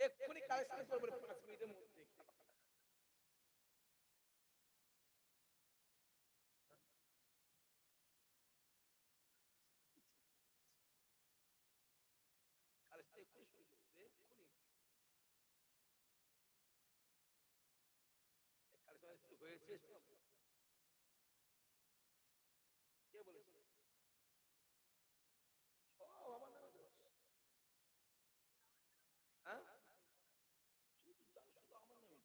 এক্ষুনি কালেকশন করব পাঁচ মিনিটের মধ্যে এক্ষুনি শুরু করবে, এক্ষুনি। এই কালেকশন একটু হয়েছে সব। কে বলেছে সব আমার নামে দোষ। হ্যাঁ শুধু যা- শুধু আমার নামে দোষ।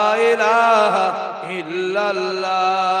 ইল্লাল্লাহ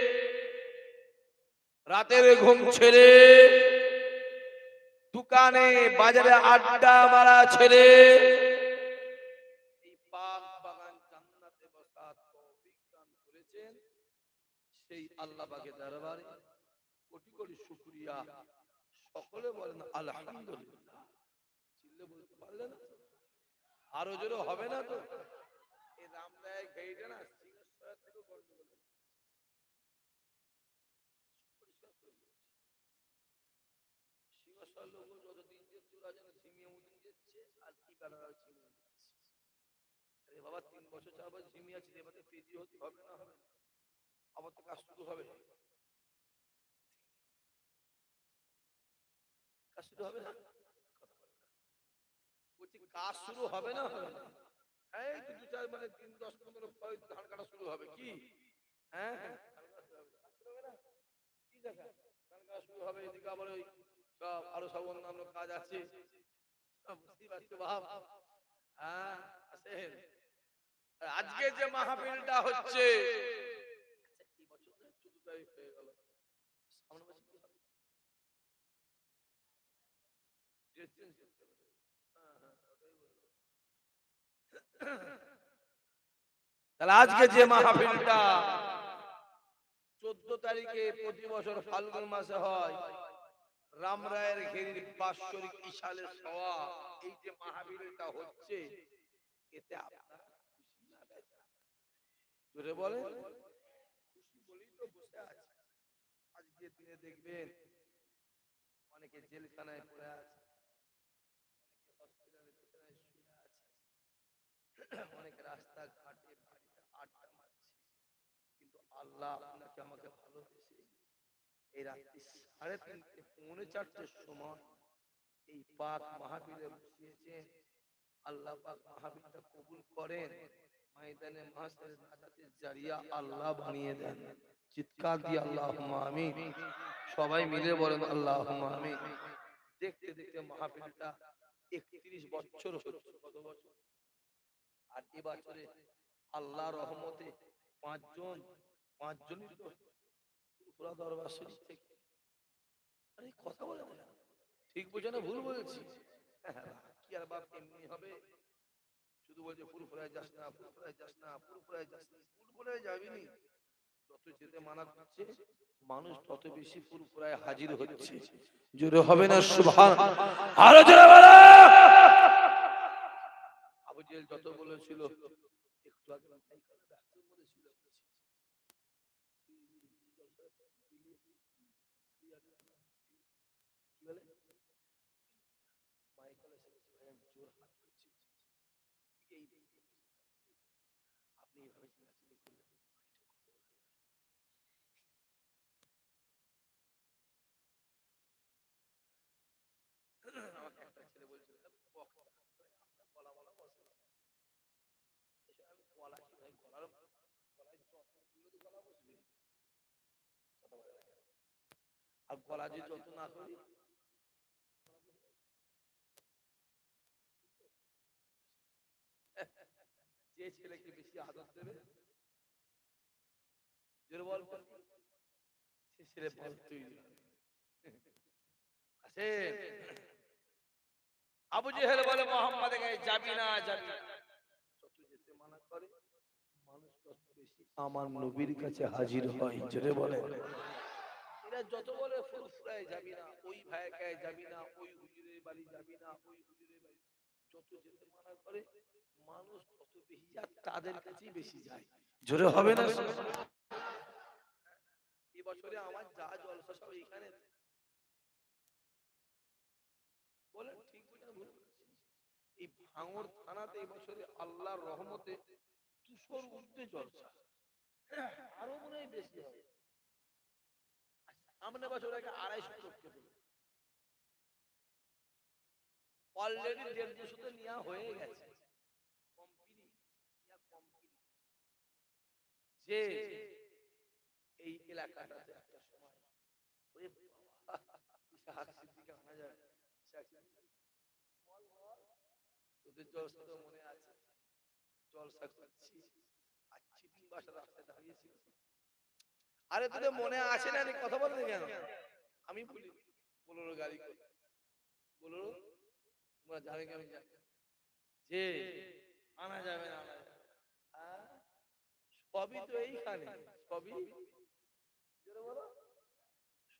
রাতের ঘুম ছেড়ে দোকানে, বাজারে আড্ডা মারা ছেড়ে কোটি কোটি সকলে বলেন আরও জোরে হবে না তো? এই রামদায় না সিংহেশ্বর থেকে গন্ডগোল হয়েছে। পরিষ্কার করে বলছি। সিংহেশ্বর লোক যতদিন যাচ্ছে ওরা যেন ঝিমিয়ে উদিন যাচ্ছে আর কি বেলা ঝিমিয়ে যাচ্ছে আরে বাবা তিন বছর চার বছর ঝিমিয়ে আছে, এবার তেজি হতে হবে না। হবে আবার তো কাজ শুরু হবে। কাজ শুরু হবে না? কাজ শুরু হবে না? হবে না এই দু চার মানে দিন দশ, পনেরো ধান কাটা শুরু হবে কি? হ্যাঁ? কি দেখা? ধান কাটা শুরু হবে, এদিকে আবার ওই সব আরও সব অন্যান্য কাজ আছে। বুঝতেই পারছ ভাব হ্যাঁ আসেন। আজকে যে মাহফিলটা হচ্ছে। তাহলে আজকে যে মাহফিলটা চোদ্দ তারিখে প্রতি বছর ফাল্গুন মাসে হয় রামরায়ের ঘেরির বাৎসরিক ইশালের সওয়া এই যে মাহফিলটা হচ্ছে এতে আপনারা খুশি না বেজা জোরে খুশি বলেই তো বসে আছে। আজকে দিনে দেখবেন অনেকে জেলখানায় পড়ে আছে, অনেকে হসপিটালে বিছানায় শুয়ে আছে। অনেকে বাড়িতে আড্ডা মারছে। কিন্তু আল্লাহ আপনাকে আমাকে ভালোবেসে এই রাত্রি সাড়ে তিনটে, পৌনে চারটের সময় এই পাক মাহাবীরে আল্লাহ পাক মাহাবীরটা কবুল করেন। ময়দানে মাসের জারিয়া আল্লাহ বানিয়ে দেন। চিৎকার দিয়ে আল্লাহ আমিন। সবাই মিলে বলেন আল্লাহ আমিন। দেখতে দেখতে মাহফিলটা একত্রিশ বছর হচ্ছে কত বছর আর এবছরে আল্লাহ রহমতে পাঁচজন শরীফ থেকে। আরে কথা বলে না। ঠিক বুঝে না, ভুল বলেছি। কি আর বাপ এমনি হবে। শুধু বলছে ফুরফুরায় যাস না ফুরফুরায় যাস না ফুরফুরায় যাস না ফুরফুরায় যাবি নি। যত যেতে মানা করছে, মানুষ তত বেশি পুরপুরায় হাজির হচ্ছে। জোরে হবে না, সুবহান। আরও জোরে বলো। আবু জেহেল যত বলেছিল, একটু আগে কি বলে মাইকেল এসে বলছে, ভাই আমি জোর হাত করছি ঠিক এই আপনি এইভাবে চিল্লাচিল্লি করলে আমাকে একটা ছেলে বলছিল বক্তা আপনার গলা বলা বসে এসে আমি গলা কি ভাই গলার গলায় যত্ন করলে তো গলা বসবে কথা বলে না কেন? গলা যে যত্ন না করি যে ছেলেকে বেশি আদর দেবে, জোরে বল। সে ছেলে বল আসেন আবু জেহেল বলে, মোহাম্মদ যাবি না, যাবি যত যেতে মানা করে, মানুষ তত বেশি আমার নবীর কাছে হাজির হয়। জোরে বলে এরা যত বলে ফুরফুরায় যাবি না ওই যাবি না ওই হুজুরের বাড়ি যাবি না ওই হুজুরের বাড়ি যত যেতে মানা করে মানুষ তত বেশি যায় তাদের কাছেই বেশি যায়। জোরে হবে না? এই আমার যা জলসা সব এখানে বলেন ঠিক বুঝে না ভুল বলছি? এই ভাঙর থানাতে এই বছরে আল্লাহর রহমতে দুশোর ঊর্ধ্বে জলসা। আরও মনে হয় বেশি হবে। সামনে বছর আগে আড়াইশো করতে হবে অলরেডি দেড় দুশোতে নেওয়া হয়ে গেছে। যে এই এলাকাটাতে একটা সময় ওরে বাবা, সিদ্দিকে আনা যায় ইসাহাক সিদ্দিক। বল, বল। তোদের জলসা তো মনে আছে। জলসা করছি। আর চিটিং বাসা রাস্তায় দাঁড়িয়েছিল আরে তোদের মনে আছে না রে, কথা বলতে কেন? আমি বলি বলোর গাড়ি করে বলোর তোমরা জানে কি আমি যে আনা যাবে না আনা যাবে? সবই তো এইখানে। সবই।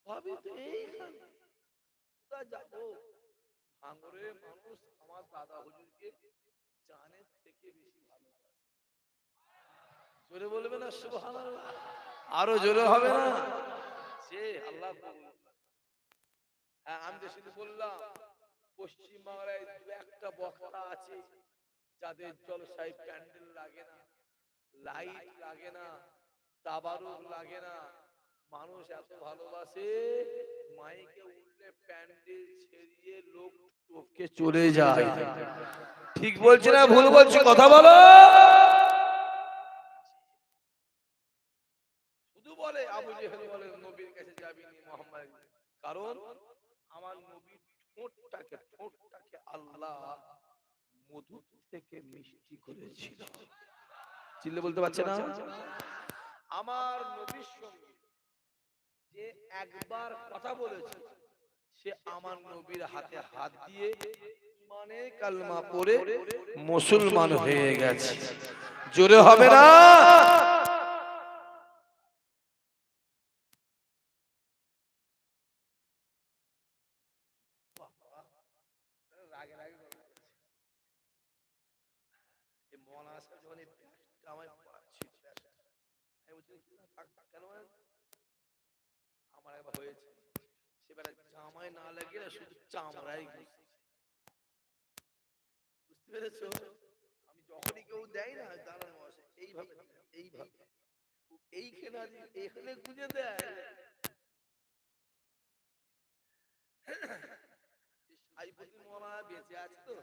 সবই তো এইখানে। কোথায় যাব? ভাঙরে মানুষ আমার দাদা হুজুরকে জানের থেকে বেশি জোরে বলবে না সুবহানাল্লাহ। আরও জোরে হবে না? সে আল্লাহ হ্যাঁ আমি তো শুধু বললাম পশ্চিম বাংলায় দু একটা বক্তা আছে যাদের জলসায় প্যান্ডেল লাগে না লাইট লাগে না তাবারুক লাগে না। মানুষ এত ভালোবাসে মাইকে উঠলে প্যান্ডেল ছেড়িয়ে লোক টপকে চলে যায়। ঠিক বলছে না ভুল বলছে কথা বলো শুধু বলে আবু জেহেল বলে, নবীর কাছে যাবি কারণ আমার নবীর ঠোঁটটাকে ঠোঁটটাকে আল্লাহ মধু থেকে মিষ্টি করেছিল। বলতে পারছে না? আমার নবীর সঙ্গে যে একবার কথা বলেছে, সে আমার নবীর হাতে হাত দিয়ে মানে কালমা পড়ে মুসলমান হয়ে গেছে। জোরে হবে না রাগে রাগে গলা বলছে। এই মৌলানা সাহেব যখন এই প্যাচটা আমায় পড়াচ্ছিল, প্যাচটা, আমি বলছি, "কি না, থাক, থাক, কেন আমার একবার হয়েছে। সেবারে জামায় না লাগিয়ে শুধু চামড়াই বুঝতে পেরেছ? আমি যখনই কেউ দেয় না দাঁড়ানো বসে এইভাবে এইভাবে। এইখানে এখানে গুঁজে দেয়। সাইফুদ্দিন মৌলানা বেঁচে আছে তো?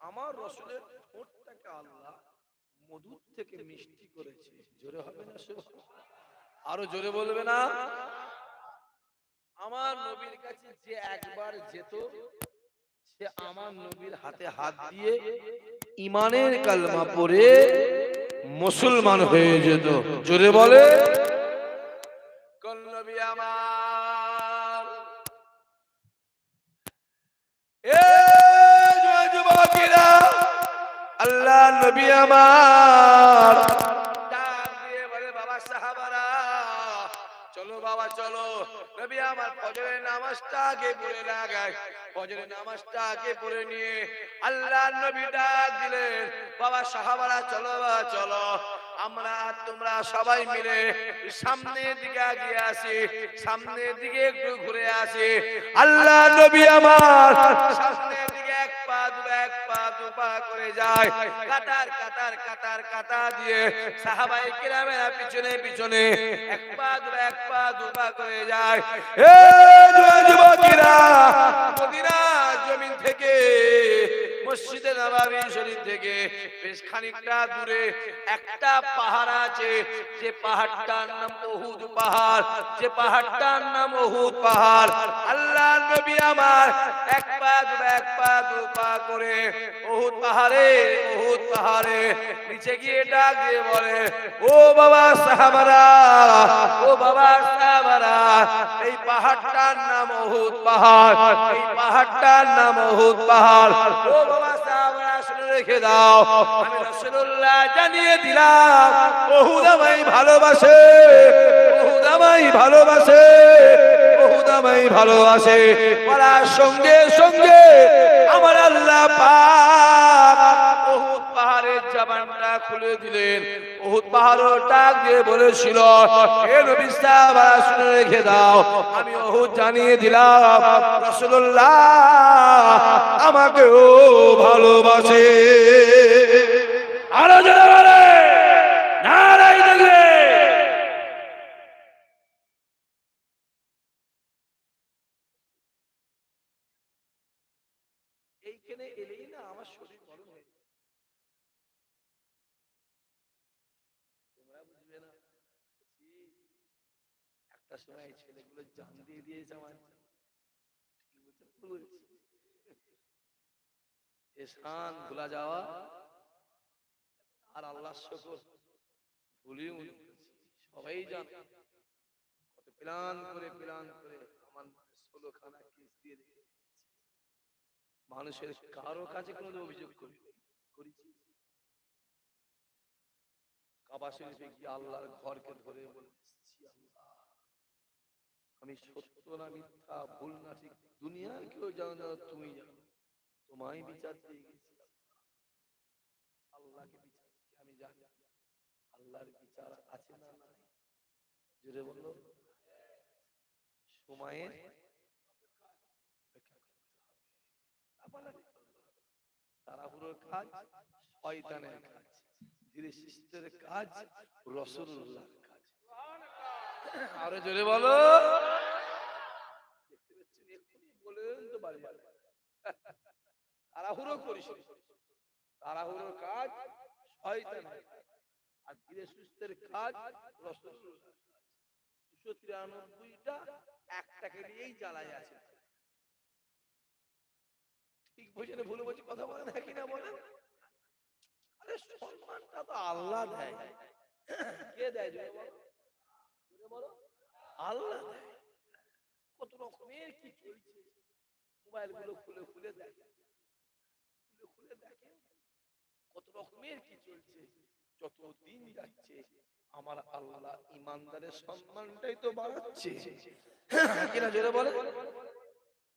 আমার রসুলের ঠোঁটটাকে আল্লাহ মধুর থেকে মিষ্টি করেছে। জোরে হবে না? আরও জোরে বলবে না? আমার নবীর কাছে যে একবার যেত, সে আমার নবীর হাতে হাত দিয়ে ইমানের কালমা পড়ে মুসলমান হয়ে যেত। জোরে বলে। কোন নবী আমার আল্লাহ নবী আমরা। সবাই মিলে সামনের দিকে এগিয়ে আসি, সামনের দিকে একটু ঘুরে আসি। আল্লাহ নবী আমার সামনের এক পা দু পা করে যায়। কাতার কাতার কাতার, কাতা দিয়ে সাহাবাই কিরামেরা পিছনে পিছনে এক পা, দু এক পা, দু করে যায়। এ জমিন থেকে মসজিদে নবাবী শরীফ থেকে বেশ খানিকটা দূরে একটা পাহাড় আছে, যে পাহাড়টার নাম ওহুদ পাহাড়, যে পাহাড়টার নাম ওহুদ পাহাড়। আল্লাহ নবী আমার এক পা দু, এক পা দু পা করে ওহুদ পাহাড়ে ওহুদ পাহাড়ে নিচে গিয়ে ডাক দিয়ে বলে, ও বাবা সাহাবারা, ও বাবা সাহাবারা, এই পাহাড়টার নাম ওহুদ পাহাড়, এই পাহাড়টার নাম ওহুদ পাহাড়। ও বাবা রেখে দাও। জানিয়ে দিলাম, বহুদামাই ভালোবাসে বহুদামাই ভালোবাসে বহুদামাই ভালোবাসে। পড়ার সঙ্গে সঙ্গে আমার আল্লাহ পাক পাহাড়ের জবানটা খুলে দিলেন। ডাক দিয়ে বলেছিল হে নবী সাহাবা শুনে রেখে দাও। আমি ওহুদ জানিয়ে দিলাম রাসূলুল্লাহ আমাকেও ভালোবাসে। আরও জোরে বলে নারাই দেখবে এইখানে এলেই না আমার শরীর গরম হয়ে যায়। তোমরা বুঝবে না বলছি, সময় ছেলেগুলো জান দিয়ে দিয়েছে আমার ঠিক ভুল এসান ভুলা যাওয়া। আর আল্লাহ শকর করছি। সবাই জানে। কত প্লান করে প্লান করে আমার ষোলো খানা কেস দিয়ে মানুষের কারও কাছে কোনো অভিযোগ করি করেছি। কাবা শরীফে গিয়ে আল্লাহর ঘরকে ধরে আল্লাহ আমি সত্য না মিথ্যা, ভুল না ঠিক, দুনিয়ার কেউ জানো না তুমি জানো। তোমায় বিচার দিয়ে গেছি আল্লাহকে বিচার আমি জানি। আল্লাহর বিচার আছে না বলল সময়ের। তাড়াহুড়োর কাজ শয়তানের কাজ ধীরে শিষ্টের কাজ, রসুল্লাহর কাজ আরও জোরে বলো। বলেন করিস। না। তাড়াহুড়োর কাজ শয়তানের কাজ। আর ধীরে সুস্থের কাজ দুশো তিরানব্বইটা একটাকে নিয়েই জ্বালায় আছে। ঠিক বুঝেন, ভুল বলছি কথা বলেন হ্যাঁ কিনা বলেন? আরে সম্মানটা তো আল্লাহ দেয়। কে দেয় আল্লাহ কত রকমের কি চলছে। মোবাইলগুলো খুলে খুলে খুলে খুলে দেখে। কত রকমের কি চলছে। যত দিন যাচ্ছে, আমার আল্লাহ ইমানদারের সম্মানটাই তো বাড়াচ্ছে। কিনা বলে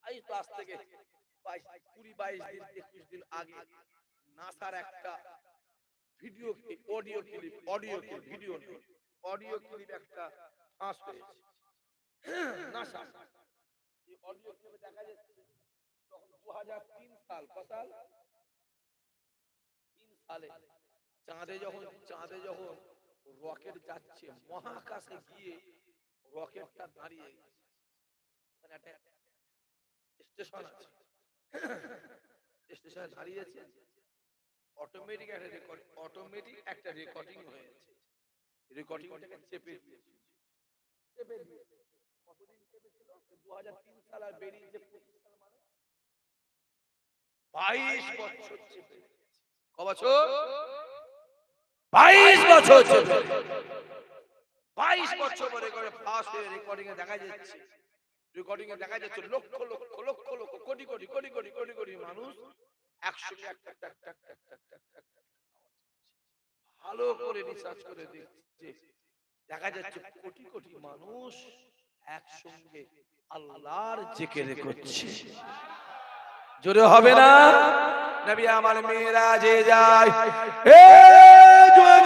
এই তো আজ থেকে বাইশ, কুড়ি, বাইশ দিন, একুশ দিন আগে নাসার একটা video, audio clip audio clip, video audio clip একটা ফাঁস হয়েছে নাসা এই অডিও ক্লিপে দেখা যাচ্ছে তখন দু হাজার তিন সাল কত সাল? তিন সালে চাঁদে যখন চাঁদে যখন রকেট যাচ্ছে, মহাকাশে গিয়ে রকেটটা দাঁড়িয়ে ওখানে একটা স্টেশন আছে। স্টেশনে দাঁড়িয়েছে অটোমেটিক একটা রেকর্ড অটোমেটিক একটা রেকর্ডিং হয়েছে রেকর্ডিংটাকে চেপে দিয়েছে। বাইশ বছর বাইশ বছর পরে করে ফার্স্ট রেকর্ডিং এ দেখা যাচ্ছে রেকর্ডিং এ দেখা যাচ্ছে লক্ষ লক্ষ লক্ষ লক্ষ কোটি কোটি কোটি কোটি কোটি কোটি মানুষ একসঙ্গে একটা টাক টাক টাক ভালো করে রিসার্চ করে দেখছে দেখা যাচ্ছে কোটি কোটি মানুষ একসঙ্গে আল্লাহর জিকির করছে। জোরে হবে না? নবী আমার মেয়েরা যে যায়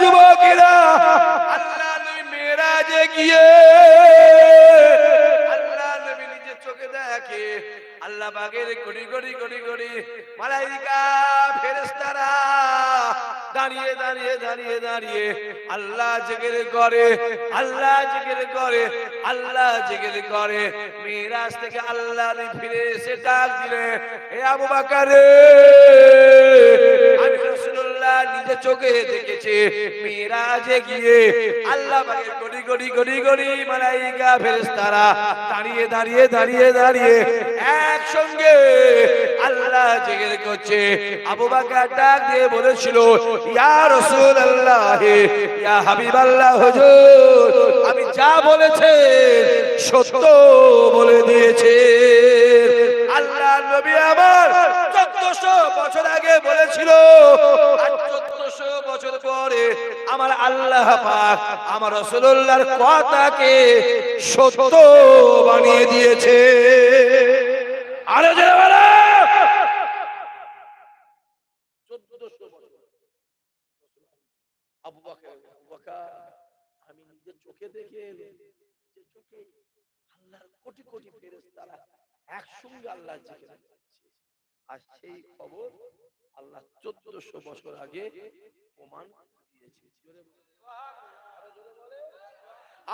যুবকেরা, আল্লাহ নবী মেরাজে গিয়ে, আল্লাহ নবী নিজে চোখে দেখে আল্লাহ বাগের কোটি কোটি কোটি কোটি মালাইকা ফেরেস্তারা দাঁড়িয়ে দাঁড়িয়ে দাঁড়িয়ে দাঁড়িয়ে আল্লাহ জিকির করে, আল্লাহ জিকির করে, আল্লাহ জিকির করে। মিরাজ থেকে আল্লাহ ফিরে এসে ডাক দিলে হে আবু বকর আমি রাসূলুল্লাহ নিজে চোখে দেখেছি। মিরাজে গিয়ে আল্লাহ পাকের কোটি কোটি কোটি কোটি মালাইকা ফেরেশতারা দাঁড়িয়ে দাঁড়িয়ে দাঁড়িয়ে দাঁড়িয়ে একসঙ্গে আল্লাহ জিকির করছে। আবু বকর ডাক দিয়ে বলেছিল, ইয়া রাসূলুল্লাহ, ইয়া হাবিবাল্লাহ, হুজুর, আমি যা বলেছে, সত্য বলে দিয়েছে। আল্লাহ নবী আমার চোদ্দশো বছর আগে বলেছিল চোদ্দশো বছর পরে আমার আল্লাহ পাক আমার রসুল্লাহর কথাকে সত্য বানিয়ে দিয়েছে। আরও জোরে বলো। আমি নিজের চোখে দেখে যে চোখে আল্লাহর কোটি কোটি ফেরেশতারা একসঙ্গে আল্লাহ জিকির আর সেই খবর আল্লাহ চোদ্দশো বছর আগে প্রমাণ দিয়েছে।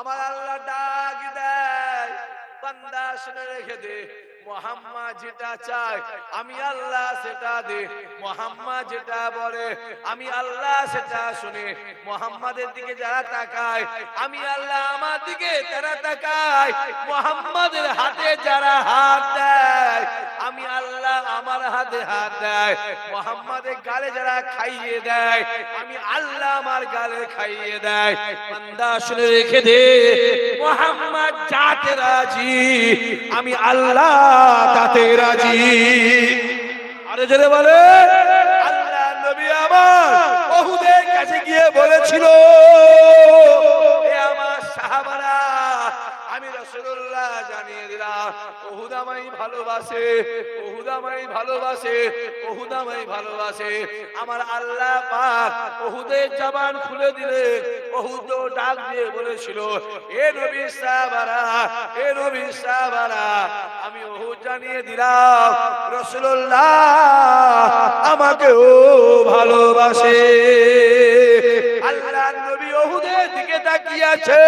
আমার আল্লাহ ডাক দেয়, বান্দা শুনে রেখে দে। মোহাম্মদ যেটা চায়, আমি আল্লাহ সেটা দে মোহাম্মা যেটা বলে, আমি আল্লাহ সেটা শুনে। মোহাম্মাদের দিকে যারা তাকায়, আমি আল্লাহ আমার দিকে তারা তাকায়। মোহাম্মদের হাতে যারা হাত দেয় আমি আল্লাহ আমার হাতে হাত দেয়, মোহাম্মদের গালে যারা খাইয়ে দেয়, আমি আল্লাহ আমার গালে খাইয়ে দেয়। বান্দা শুনে রেখে দে, মোহাম্মদ যাতে রাজি, আমি আল্লাহ তাতে রাজি। আরে জোরে বলে, আল্লাহ নবী আমার বহুদের কাছে গিয়ে বলেছিল আমার সাহাবারা আমি রাসূলুল্লাহ জানিয়ে দিলাম, ওহুদ আমায় ভালোবাসে, ওহুদ আমায় ভালোবাসে, ওহুদ আমায় ভালোবাসে। আমার আল্লাহ পাক ওহুদের জবান খুলে দিলে, ওহুদ ডাক দিয়ে বলেছিল, এ নবী সাহাবারা, এ নবী সাহাবারা, আমি ওহুদ জানিয়ে দিলাম, রাসূলুল্লাহ আমাকেও ভালোবাসে। আল্লাহ নবী ওহুদের দিকে তাকিয়ে আছে,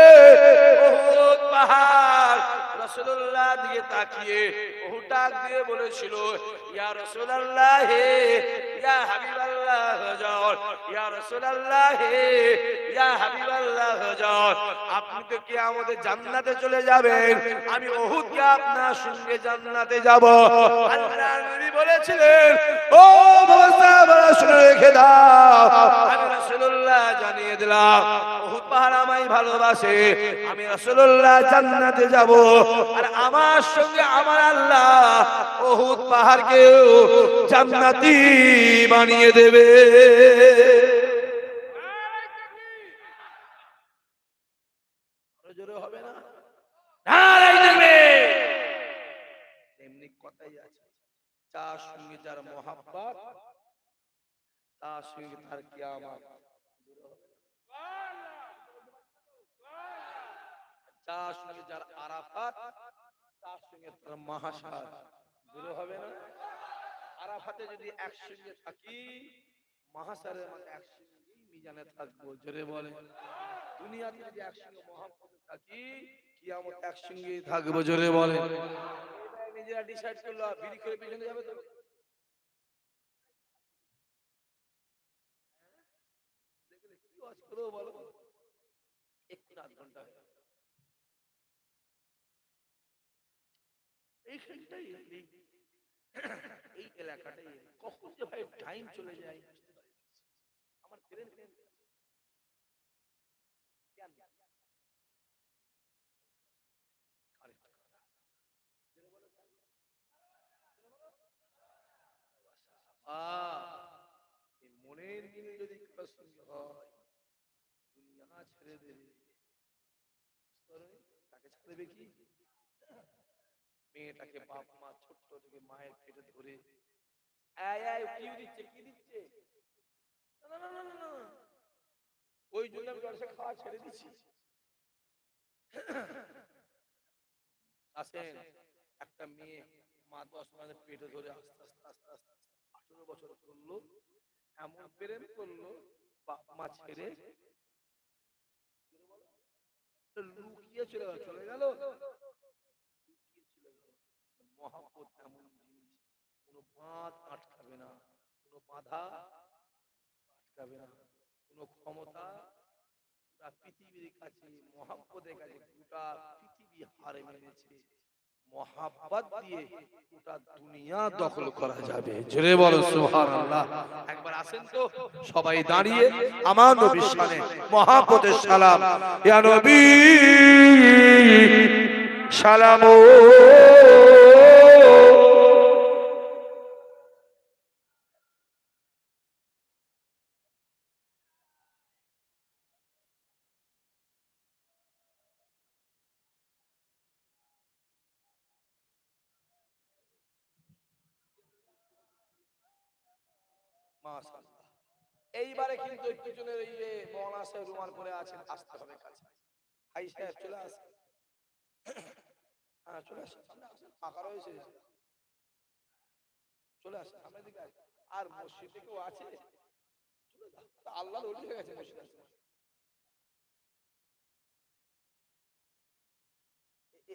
ওহুদ পাহাড় রাসূলুল্লাহ দিকে তাকিয়ে দিয়ে বলেছিল রাসূলুল্লাহ হে চলে যাবেন। আমি ওহুদকে আপনার সঙ্গে জান্নাতে যাব। আল্লাহ বলেছিলেন, ও রেখে দাও। আমি রাসূলুল্লাহ জানিয়ে দিলাম পাহাড় আমায় ভালোবাসে, আমি রাসূলুল্লাহ জান্নাতে যাব। আর আমার সঙ্গে আমার আল্লাহ ওহুদ পাহাড়কেও জান্নাতি বানিয়ে দেবে। না? যার সঙ্গে তার সঙ্গে তার কিয়ামত। যার সঙ্গে যার আরাফাত, তার সঙ্গে তার মহাসার দূরে হবে না? আরাফাতে যদি একসঙ্গে থাকি মহাসারের মানে একসঙ্গে মিজানে থাকব। জোরে বলে। দুনিয়াতে যদি একসঙ্গে মহাব্বতে থাকি, কিয়ামত একসঙ্গে থাকব। জোরে বলে। নিজেরা ডিসাইড করল বিড়ি করে পিছনে যাবে তো দেখলে কি ওয়াজ করব বলো একটু আধ ঘণ্টা হয়ে গেল। এইখানটাই এই- এই এলাকাটাই কখন যে ভাই টাইম চলে যায়। আমার ব্রেন মনের মিল যদি কারোর সঙ্গে হয় ছেড়ে দেবে। তাকে ছেড়ে কি? মেয়েটাকে বাপ মা ছোট্ট থেকে মায়ের পেটে ধরে দিচ্ছে কি দিচ্ছে? না না না না না না। ওই জন্য আমি জলসা খাওয়া ছেড়ে দিচ্ছি। আসেন একটা মেয়ে মা দশ মাসের পেটে ধরে আস্তে আস্তে আস্তে আস্তে আঠারো বছর করল এমন প্রেম করল বাপ মা ছেড়ে। লুকিয়ে চলে গেল চলে গেল। মহাপত এমন জিনিস বাঁধ আটকাবে না বাধা আটকাবে না ক্ষমতা। পৃথিবীর কাছে কাছে গোটা পৃথিবী হারে মহাব্বত দিয়ে গোটা দুনিয়া দখল করা যাবে। জোরে বলো একবার আসেন তো, সবাই দাঁড়িয়ে আমার নবীর শানে সালাম। ইয়া নবী, সালামো এইবারে কিন্তু ওই পিছনের এই যে মৌলানা সাহেব রুমাল পরে আছেন, আসতে হবে কাছে। হাই সাহেব, চলে আসেন। হ্যাঁ চলে আসেন। সামনে আসেন। ফাঁকা রয়েছে। চলে আসেন, সামনের দিকে আসেন। আর মসজিদে কেউ আছে? চলে যান। তা আল্লাহ ওলি হয়ে গেছে মসজিদ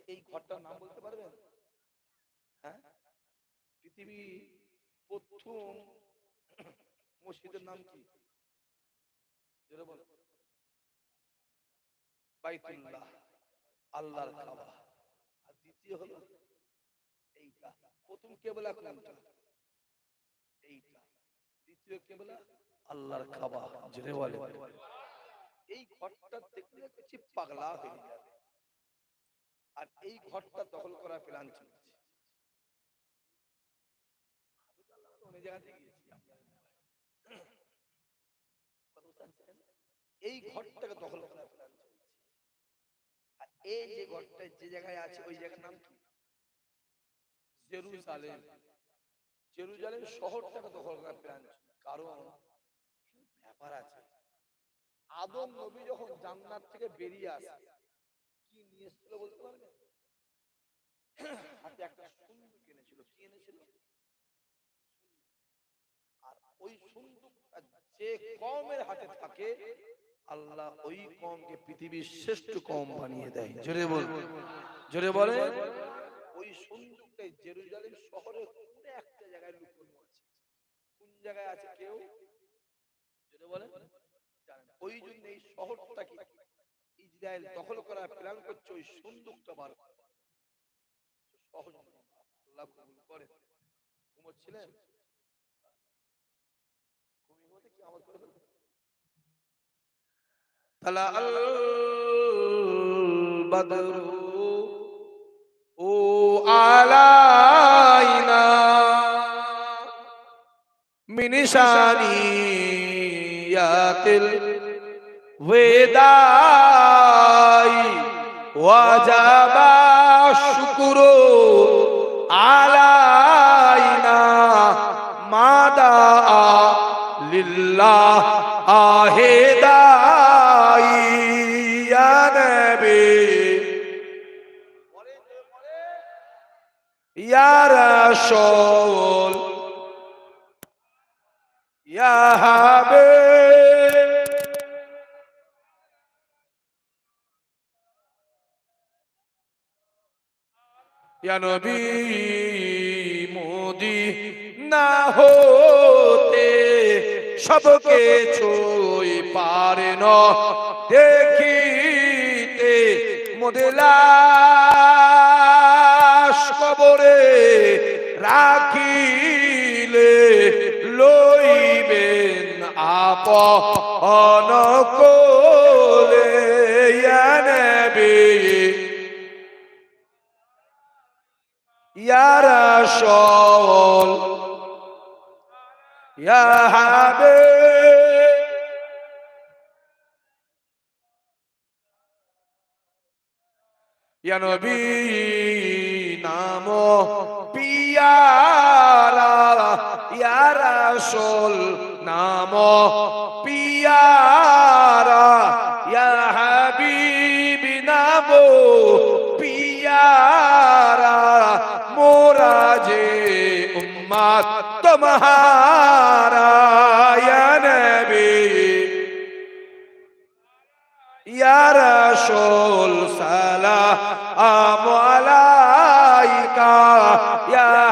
এই ঘরটার নাম বলতে পারবেন? হ্যাঁ? পৃথিবী প্রথম মসজিদের নাম কি? আল্লাহর কাবা আর দ্বিতীয় এইটা। প্রথম এইটা। দ্বিতীয় আল্লাহর বলে। এই ঘরটা দেখলে কিছু পাগলা হয়ে যাবে। আর এই ঘরটা দখল করা প্ল্যান চলছে অনেক কথা বুঝতে পারছেন? এই ঘরটাকে দখল করা। প্ল্যান চলছে আর এই যে ঘরটা, যে জায়গায় আছে, ওই জায়গার নাম কি? জেরুজালেম। জেরুজালেম শহরটাকে দখল করার প্ল্যান কারণ ব্যাপার আছে, আদম নবী যখন জান্নাত থেকে বেরিয়ে আসে, কি নিয়ে এসেছিল বলতে পারবেন? হাতে একটা সুন্দর কিনেছিল কি এনেছিল? আর ওই সুন্দরটা যে কমের হাতে থাকে, আল্লাহ ওই কমকে পৃথিবীর শ্রেষ্ঠ কম বানিয়ে দেয়। জোরে বল। জোরে বলে। ওই সুন্দরটাই জেরুজালেম শহরের কোন একটা জায়গায় লুকানো আছে? কোন জায়গায় আছে কেউ? জোরে বলে। ওই জন্য এই শহরটাকে ইসরায়েল দখল করার প্ল্যান করছে, ওই সুন্দরটা বার। সহজ। আল্লাহ কবুল করে ঘুমোচ্ছিলেন? তালা আল বাদরু ও আলাইনা মিনিশানিয়াতিল ওয়েদাই ওয়াজাবা শুকুরু আলাইনা মাদা লিল্লাহ আহেদাই ইয়া নবী ইয়া রাসূল ইয়া ইয়া নবী মোদি না হতে সবকে ছুই পারে ন। দেখিতে মোদেলাস কবরে রাখিলে লইবেন আপ অনকলে নেবে ইয়ারা সল ইয়া ইয়া নবী নাম পিয়ারা ইয়া রাসূল নাম পিয়ারা ইয়া হাবিবি নাম পিয়ারা মোরা যে উম্মত তোমারা ইয়া নবী। ইয়া রাসূল ইয়া